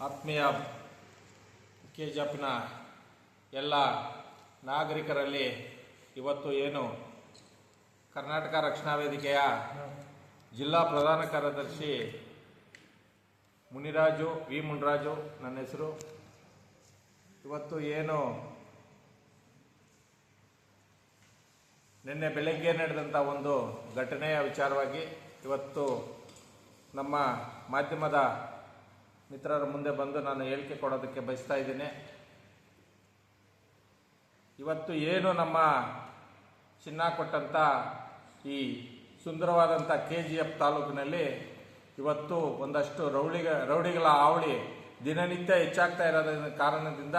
ಆತ್ಮೀಯ K G ಎಫ್ನ ಎಲ್ಲ ನಾಗರಿಕರಲ್ಲಿ ಇವತ್ತು ಏನು ಕರ್ನಾಟಕ ರಕ್ಷಣಾ ವೇದಿಕೆಯ ಜಿಲ್ಲಾ ಪ್ರಧಾನ ಕಾರ್ಯದರ್ಶಿ ಮುನಿರಾಜು ವಿ ಮುನಿರಾಜು ನನ್ನ ಹೆಸರು. ಇವತ್ತು ಏನು ನಿನ್ನೆ ಬೆಳಗ್ಗೆ ನಡೆದಂಥ ಒಂದು ಘಟನೆಯ ವಿಚಾರವಾಗಿ ಇವತ್ತು ನಮ್ಮ ಮಾಧ್ಯಮದ ಮಿತ್ರರ ಮುಂದೆ ಬಂದು ನಾನು ಹೇಳಿಕೆ ಕೊಡೋದಕ್ಕೆ ಬಯಸ್ತಾ ಇದ್ದೀನಿ. ಇವತ್ತು ಏನು ನಮ್ಮ ಚಿನ್ನ ಕೊಟ್ಟಂಥ ಈ ಸುಂದರವಾದಂಥ ಕೆ ಜಿ ಎಫ್ ತಾಲೂಕಿನಲ್ಲಿ ಇವತ್ತು ಒಂದಷ್ಟು ರೌಡಿಗ ರೌಡಿಗಳ ಹಾವಳಿ ದಿನನಿತ್ಯ ಹೆಚ್ಚಾಗ್ತಾ ಇರೋದ ಕಾರಣದಿಂದ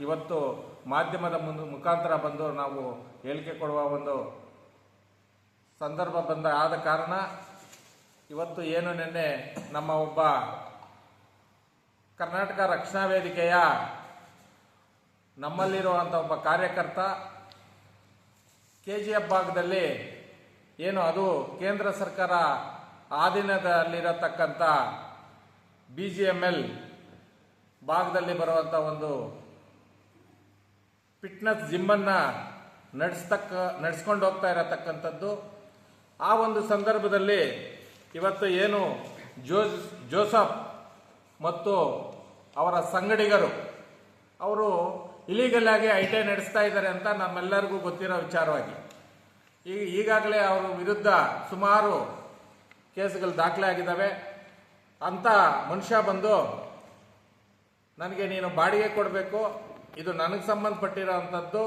ಇವತ್ತು ಮಾಧ್ಯಮದ ಮುಂದೆ ಮುಖಾಂತರ ಬಂದು ನಾವು ಹೇಳಿಕೆ ಕೊಡುವ ಒಂದು ಸಂದರ್ಭ ಬಂದ ಆದ ಕಾರಣ ಇವತ್ತು ಏನು ನಿನ್ನೆ ನಮ್ಮ ಒಬ್ಬ ಕರ್ನಾಟಕ ರಕ್ಷಣಾ ವೇದಿಕೆಯ ನಮ್ಮಲ್ಲಿರುವಂಥ ಒಬ್ಬ ಕಾರ್ಯಕರ್ತ ಕೆ ಜಿ ಎಫ್ ಭಾಗದಲ್ಲಿ ಏನು ಅದು ಕೇಂದ್ರ ಸರ್ಕಾರ ಆಧೀನದಲ್ಲಿರತಕ್ಕಂಥ ಬಿ ಜಿ ಎಂ ಎಲ್ ಭಾಗದಲ್ಲಿ ಬರುವಂಥ ಒಂದು ಫಿಟ್ನೆಸ್ ಜಿಮ್ಮನ್ನು ನಡೆಸ್ತಕ್ಕ, ನಡೆಸ್ಕೊಂಡು ಹೋಗ್ತಾ ಇರತಕ್ಕಂಥದ್ದು. ಆ ಒಂದು ಸಂದರ್ಭದಲ್ಲಿ ಇವತ್ತು ಏನು ಜೋಸ್, ಜೋಸಫ್ ಮತ್ತು ಅವರ ಸಂಗಡಿಗರು. ಅವರು ಇಲೀಗಲ್ ಆಗಿ ಐ ಟಿ ನಡೆಸ್ತಾ ಇದ್ದಾರೆ ಅಂತ ನಮ್ಮೆಲ್ಲರಿಗೂ ಗೊತ್ತಿರೋ ವಿಚಾರವಾಗಿ. ಈಗ ಈಗಾಗಲೇ ಅವರ ವಿರುದ್ಧ ಸುಮಾರು ಕೇಸುಗಳು ದಾಖಲೆ ಆಗಿದ್ದಾವೆ ಅಂತ ಮನುಷ್ಯ ಬಂದು, ನನಗೆ ನೀನು ಬಾಡಿಗೆ ಕೊಡಬೇಕು. ಇದು ನನಗೆ ಸಂಬಂಧಪಟ್ಟಿರೋ ಅಂಥದ್ದು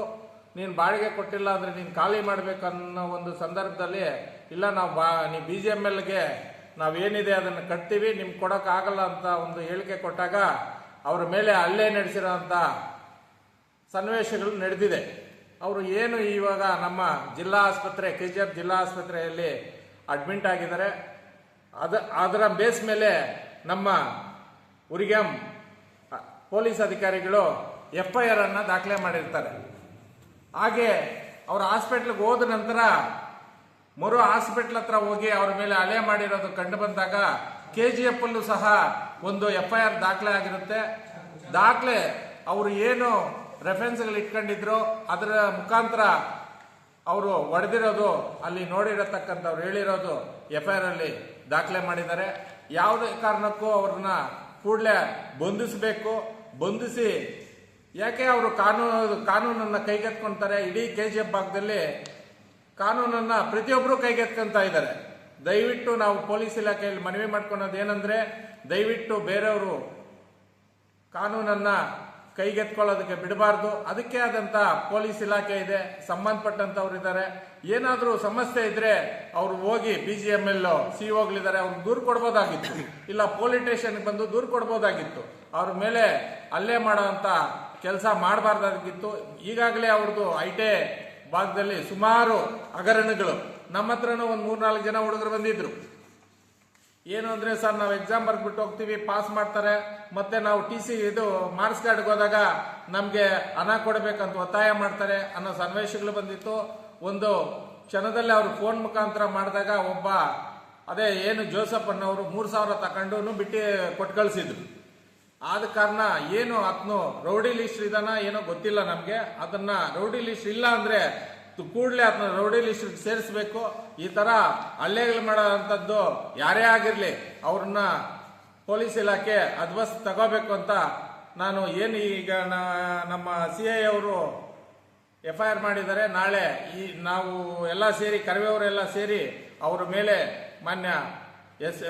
ನೀನು ಬಾಡಿಗೆ ಕೊಟ್ಟಿಲ್ಲ ಅಂದರೆ ನೀನು ಖಾಲಿ ಮಾಡಬೇಕು ಅನ್ನೋ ಒಂದು ಸಂದರ್ಭದಲ್ಲಿ, ಇಲ್ಲ, ನಾವು ಬಾ ನೀ ಬಿ ಜಿ ಎಂ ಎಲ್ಗೆ ನಾವೇನಿದೆ ಅದನ್ನು ಕಟ್ತೀವಿ ನಿಮ್ಗೆ ಕೊಡೋಕ್ಕಾಗಲ್ಲ ಅಂತ ಒಂದು ಹೇಳಿಕೆ ಕೊಟ್ಟಾಗ ಅವರ ಮೇಲೆ ಅಲ್ಲೇ ನಡೆಸಿರೋ ಅಂಥ ಸನ್ನಿವೇಶಗಳು ನಡೆದಿದೆ. ಅವರು ಏನು ಇವಾಗ ನಮ್ಮ ಜಿಲ್ಲಾ ಆಸ್ಪತ್ರೆ ಕೆ ಜಿ ಎಫ್ ಜಿಲ್ಲಾ ಆಸ್ಪತ್ರೆಯಲ್ಲಿ ಅಡ್ಮಿಂಟ್ ಆಗಿದ್ದಾರೆ. ಅದ, ಅದರ ಬೇಸ್ ಮೇಲೆ ನಮ್ಮ ಉರಿಗಂ ಪೊಲೀಸ್ ಅಧಿಕಾರಿಗಳು ಎಫ್ ಐ ಆರ್ ಅನ್ನ ದಾಖಲೆ ಮಾಡಿರ್ತಾರೆ. ಹಾಗೆ ಅವರು ಹಾಸ್ಪಿಟ್ಲಿಗೆ ಹೋದ ನಂತರ ಮರು ಹಾಸ್ಪಿಟ್ಲ್ ಹತ್ರ ಹೋಗಿ ಅವ್ರ ಮೇಲೆ ಅಲೆ ಮಾಡಿರೋದು ಕಂಡು ಬಂದಾಗ ಕೆ ಜಿ ಎಫ್ ಅಲ್ಲೂ ಸಹ ಒಂದು ಎಫ್ ಐ ಆರ್ ದಾಖಲೆ ಆಗಿರುತ್ತೆ. ದಾಖಲೆ ಅವರು ಏನು ರೆಫರೆನ್ಸ್ಗಳು ಇಟ್ಕೊಂಡಿದ್ರು, ಅದರ ಮುಖಾಂತರ ಅವರು ಹೊಡೆದಿರೋದು, ಅಲ್ಲಿ ನೋಡಿರತಕ್ಕಂಥವ್ರು ಹೇಳಿರೋದು ಎಫ್ ಐ ಆರ್ ಅಲ್ಲಿ ದಾಖಲೆ ಮಾಡಿದ್ದಾರೆ. ಯಾವುದೇ ಕಾರಣಕ್ಕೂ ಅವ್ರನ್ನ ಕೂಡಲೇ ಬಂಧಿಸಬೇಕು. ಬಂಧಿಸಿ ಯಾಕೆ ಅವರು ಕಾನೂನು, ಕಾನೂನನ್ನು ಕೈಗೆತ್ಕೊಂತಾರೆ? ಇಡೀ ಕೆ ಜಿ ಎಫ್ ಭಾಗದಲ್ಲಿ ಕಾನೂನನ್ನ ಪ್ರತಿಯೊಬ್ಬರು ಕೈಗೆತ್ಕೊಂತ ಇದ್ದಾರೆ. ದಯವಿಟ್ಟು ನಾವು ಪೊಲೀಸ್ ಇಲಾಖೆಯಲ್ಲಿ ಮನವಿ ಮಾಡ್ಕೊಳೋದು ಏನಂದ್ರೆ, ದಯವಿಟ್ಟು ಬೇರೆಯವರು ಕಾನೂನನ್ನ ಕೈಗೆತ್ಕೊಳ್ಳೋದಕ್ಕೆ ಬಿಡಬಾರ್ದು. ಅದಕ್ಕೆ ಆದಂತ ಪೊಲೀಸ್ ಇಲಾಖೆ ಇದೆ, ಸಂಬಂಧಪಟ್ಟಂಥವ್ರು ಇದ್ದಾರೆ. ಏನಾದರೂ ಸಮಸ್ಯೆ ಇದ್ರೆ ಅವ್ರು ಹೋಗಿ B G M L C ಹೋಗ್ಲಿದ್ದಾರೆ ಅವ್ರಿಗೆ ದೂರು ಕೊಡ್ಬೋದಾಗಿತ್ತು. ಇಲ್ಲ ಪೊಲೀಸ್ ಸ್ಟೇಷನ್ಗೆ ಬಂದು ದೂರು ಕೊಡ್ಬೋದಾಗಿತ್ತು. ಅವ್ರ ಮೇಲೆ ಹಲ್ಲೆ ಮಾಡೋವಂಥ ಕೆಲಸ ಮಾಡಬಾರ್ದಾಗಿತ್ತು. ಈಗಾಗಲೇ ಅವ್ರದ್ದು ಐ ಟಿ ಭಾಗದಲ್ಲಿ ಸುಮಾರು ಹಗರಣಗಳು. ನಮ್ಮ ಹತ್ರನೂ ಒಂದು ಮೂರ್ನಾಲ್ಕು ಜನ ಹುಡುಗರು ಬಂದಿದ್ರು. ಏನು ಅಂದ್ರೆ ಸರ್, ನಾವು ಎಕ್ಸಾಮ್ ಬರ್ಬಿಟ್ಟು ಹೋಗ್ತೀವಿ ಪಾಸ್ ಮಾಡ್ತಾರೆ. ಮತ್ತೆ ನಾವು ಟಿ ಸಿ ಇದು ಮಾರ್ಕ್ಸ್ ಕಾರ್ಡ್ಗೆ ಹೋದಾಗ ನಮಗೆ ಹಣ ಕೊಡಬೇಕಂತ ಒತ್ತಾಯ ಮಾಡ್ತಾರೆ ಅನ್ನೋ ಸನ್ವೇಶಗಳು ಬಂದಿತ್ತು. ಒಂದು ಕ್ಷಣದಲ್ಲಿ ಅವರು ಫೋನ್ ಮುಖಾಂತರ ಮಾಡಿದಾಗ ಒಬ್ಬ, ಅದೇ ಏನು ಜೋಸಫ್ ಅನ್ನೋರು ಮೂರು ಸಾವಿರ ತಗೊಂಡು ಬಿಟ್ಟು ಕೊಟ್ಟು ಕಳಿಸಿದ್ರು ಆದ ಕಾರಣ ಏನು ಆತನು ರೌಡಿ ಲಿಸ್ಟ್ ಇದಾನ ಏನೋ ಗೊತ್ತಿಲ್ಲ ನಮಗೆ. ಅದನ್ನ ರೌಡಿ ಲಿಸ್ಟ್ ಇಲ್ಲ ಅಂದ್ರೆ ಕೂಡಲೇ ಅದನ್ನ ರೌಡಿ ಲಿಸ್ಟ್ ಸೇರಿಸಬೇಕು. ಈ ತರ ಹಲ್ಲೆಗಳು ಮಾಡೋಂಥದ್ದು ಯಾರೇ ಆಗಿರ್ಲಿ, ಅವ್ರನ್ನ ಪೊಲೀಸ್ ಇಲಾಖೆ ಅದ್ವಸ್ ತಗೋಬೇಕು ಅಂತ ನಾನು ಏನು ಈಗ ನಮ್ಮ ಸಿ ಐ ಅವರು ಎಫ್ ಐ ಆರ್ ಮಾಡಿದ್ದಾರೆ. ನಾಳೆ ಈ ನಾವು ಎಲ್ಲ ಸೇರಿ ಕರವೇವರೆಲ್ಲ ಸೇರಿ ಅವರ ಮೇಲೆ ಮಾನ್ಯ ಎಸ್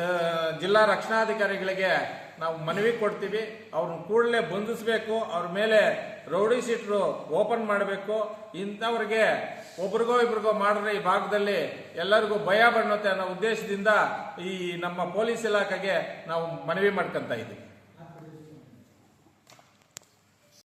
ಜಿಲ್ಲಾ ರಕ್ಷಣಾಧಿಕಾರಿಗಳಿಗೆ ನಾವು ಮನವಿ ಕೊಡ್ತೀವಿ, ಅವ್ರನ್ನ ಕೂಡಲೇ ಬಂಧಿಸಬೇಕು, ಅವ್ರ ಮೇಲೆ ರೌಡಿ ಶೀಟ್ರು ಓಪನ್ ಮಾಡಬೇಕು. ಇಂಥವ್ರಿಗೆ ಒಬ್ರಿಗೋ ಇಬ್ರಿಗೋ ಮಾಡಿದ್ರೆ ಈ ಭಾಗದಲ್ಲಿ ಎಲ್ಲರಿಗೂ ಭಯ ಬಣ್ಣುತ್ತೆ ಅನ್ನೋ ಉದ್ದೇಶದಿಂದ ಈ ನಮ್ಮ ಪೊಲೀಸ್ ಇಲಾಖೆಗೆ ನಾವು ಮನವಿ ಮಾಡ್ಕೊಂತ ಇದ್ದೀವಿ.